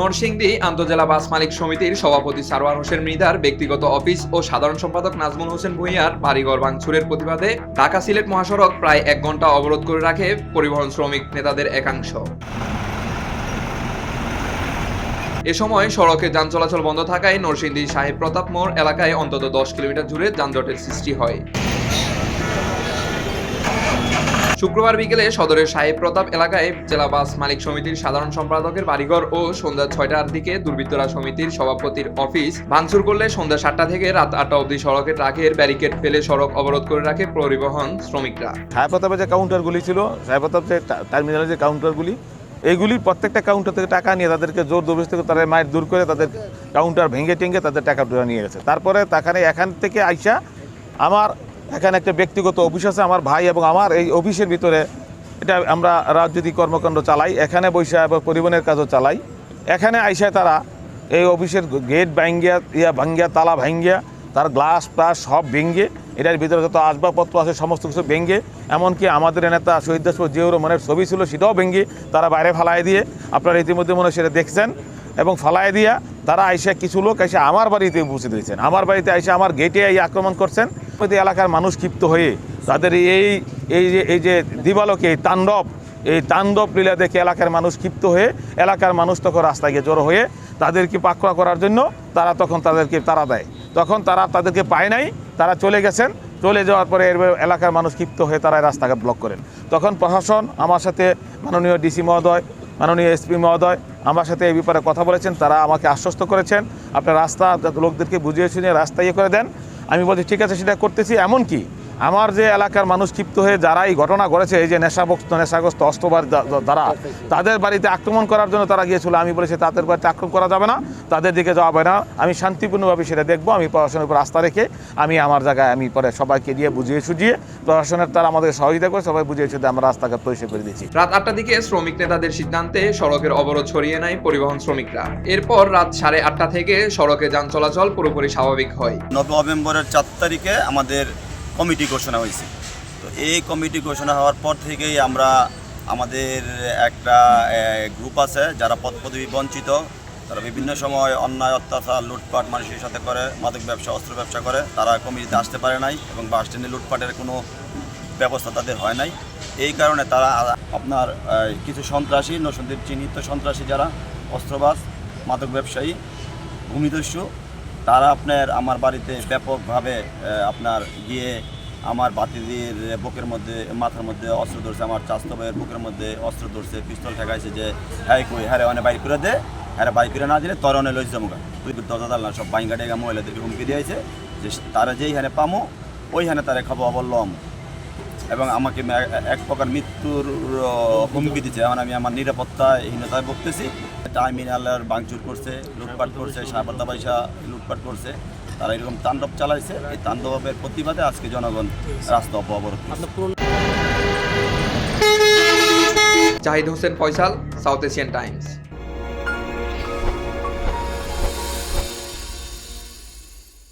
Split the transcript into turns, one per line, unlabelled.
নরসিংদী আন্তজেলা বাস মালিক সমিতির সভাপতি সারোয়ার হোসেন মৃধার ব্যক্তিগত অফিস ও সাধারণ সম্পাদক নাজমুল হোসেন ভূঁইয়ার বাড়িঘর ভাঙচুরের প্রতিবাদে ঢাকা সিলেট মহাসড়ক প্রায় এক ঘণ্টা অবরোধ করে রাখে পরিবহন শ্রমিক নেতাদের একাংশ। এ সময় সড়কে যান চলাচল বন্ধ থাকায় নরসিংদী সাহেব প্রতাপ মোড় এলাকায় অন্তত দশ কিলোমিটার জুড়ে যানজটের সৃষ্টি হয়। শুক্রবার বিকেলে সদরের সাহেব প্রতাপ এলাকায় জেলা বাস মালিক সমিতির সাধারণ সম্পাদকের বাড়িঘর ও সন্ধ্যা ছয়টার দিকে দুর্বৃত্তরা সমিতির সভাপতির অফিস ভাঙচুর করলে সন্ধ্যা সাতটা থেকে রাত আটটা অবধি সড়কে ট্রাকের ব্যারিকেড ফেলে সড়ক অবরোধ করে রাখে পরিবহন শ্রমিকরা।
সাহেবতাপে যে কাউন্টারগুলি ছিল সাহেবতাপ যে টা- টার্মিনালের যে কাউন্টারগুলি এইগুলি প্রত্যেকটা কাউন্টার থেকে টাকা নিয়ে তাদেরকে জোর দবিশ থেকে তারা মায়ের দূর করে তাদের কাউন্টার ভেঙে টেঙ্গে তাদের টাকা নিয়ে গেছে। তারপরে তাখানে এখান থেকে আইসা আমার এখানে একটা ব্যক্তিগত অফিস আছে আমার ভাই এবং আমার এই অফিসের ভিতরে। এটা আমরা রাজনৈতিক কর্মকাণ্ড চালাই, এখানে বৈশা এবং পরিবহনের কাজও চালাই। এখানে আইসায় তারা এই অফিসের গেট ভাঙ্গিয়া, ইয়া ভাঙ্গিয়া, তালা ভাঙ্গিয়া, তার গ্লাস প্লাস সব ভেঙ্গে, এটার ভিতরে যত আসবাবপত্র আছে, সমস্ত কিছু ভেঙ্গে, এমনকি আমাদের নেতা শহীদ দাস জিয়াউর রহমানের ছবি ছিল সেটাও ভেঙ্গে তারা বাইরে ফালাই দিয়ে, আপনারা ইতিমধ্যে মনে সেটা দেখছেন, এবং ফালাই দিয়া তারা আইসা কিছু লোক এসে আমার বাড়িতে পৌঁছে দিয়েছেন আমার বাড়িতে এসে আমার গেটে এই আক্রমণ করছেন ওই এলাকার মানুষ ক্ষিপ্ত হয়ে তাদের এই এই যে এই যে দিবালোকে, এই তাণ্ডব এই তাণ্ডব লীলা দেখে এলাকার মানুষ ক্ষিপ্ত হয়ে এলাকার মানুষ তখন রাস্তায় গিয়ে জড়ো হয়ে তাদেরকে পাকড়া করার জন্য তারা তখন তাদেরকে তারা দেয়। তখন তারা তাদেরকে পায় নাই, তারা চলে গেছেন। চলে যাওয়ার পরে এলাকার মানুষ ক্ষিপ্ত হয়ে তারা রাস্তাঘাট ব্লক করেন। তখন প্রশাসন আমার সাথে, মাননীয় ডিসি মহোদয়, মাননীয় এসপি মহোদয় আমার সাথে এই ব্যাপারে কথা বলেছেন। তারা আমাকে আশ্বস্ত করেছেন। আপনার রাস্তা লোকদেরকে বুঝিয়ে রাস্তা ইয়ে করে দেন। আমি বলছি ঠিক আছে সেটা করতেছি। এমনকি আমার যে এলাকার মানুষ ক্ষিপ্ত হয়ে যারা এই ঘটনা ঘটেছে এই যে নেশাবক্ত নেশাগ্রস্ত অস্ত্রবার দ্বারা তাদের বাড়িতে আক্রমণ করার জন্য তারা গিয়েছিল। আমি বলেছি তাদের বাড়িতে আক্রমণ করা যাবে না তাদের দিকে যাওয়া হবে না। আমি শান্তিপূর্ণভাবে সেটা দেখব আমি প্রশাসনের উপর আস্থা রেখে আমি আমার জায়গায় আমি পরে সবাইকে দিয়ে বুঝিয়ে সুঝিয়ে প্রশাসনের তারা আমাদের সহযোগিতা করে সবাই বুঝিয়ে সুঝিয়ে আমরা রাস্তাঘাট পরিষ্কার করে দিয়েছি।
রাত আটটার দিকে শ্রমিক নেতাদের সিদ্ধান্তে সড়কের অবরোধ ছড়িয়ে নেয় পরিবহন শ্রমিকরা। এরপর রাত সাড়ে আটটা থেকে সড়কে যান চলাচল পুরোপুরি স্বাভাবিক হয়।
নভেম্বরের চার তারিখে আমাদের কমিটি ঘোষণা হয়েছে। তো এই কমিটি ঘোষণা হওয়ার পর থেকেই আমরা আমাদের একটা গ্রুপ আছে যারা পদ পদবি বঞ্চিত। তারা বিভিন্ন সময় অন্যায়, অত্যাচার, লুটপাট মানুষের সাথে করে, মাদক ব্যবসা, অস্ত্র ব্যবসা করে। তারা কমিটিতে আসতে পারে নাই এবং বাস স্ট্যান্ডে লুটপাটের কোনো ব্যবস্থা তাদের হয় নাই। এই কারণে তারা আপনার কিছু সন্ত্রাসী নসন্দির চিহ্নিত সন্ত্রাসী যারা, অস্ত্রবাজ, মাদক ব্যবসায়ী, ভূমিদস্যু তারা আপনার আমার বাড়িতে ব্যাপকভাবে আপনার গিয়ে আমার বাতিদির বুকের মধ্যে, মাথার মধ্যে অস্ত্র ধরছে, আমার চাস্ত ভাইয়ের বুকের মধ্যে অস্ত্র ধরছে, পিস্তল ঠেকাইছে যে হ্যাঁ কই হ্যাঁ অনেক বাইর করে দে হ্যাঁ বাইর করে না দিলে তোর অনেক লজ্জা মুখা তুই দরজা দাল না সব বাইঙ্গা ডেগা মহিলাদেরকে হুমকি দিয়েছে যে তারা যেই হানে পামো, ওইখানে তারা খাব অবলম্ব এবং আমাকে এক প্রকার মৃত্যুর হুমকি দিচ্ছে। এখন আমি আমার নিরাপত্তাহীনতায় ভুগতেছি। টার্মিনালের ভাঙচুর করছে লুটপাট করছে সাহাবাদা পয়সা লুটপাট করছে। তারা এরকম তাণ্ডব চালাইছে। এই তাণ্ডবের প্রতিবাদে আজকে জনগণ রাস্তা অবরোধ
Zahid Hossain Faisal South Asian Times.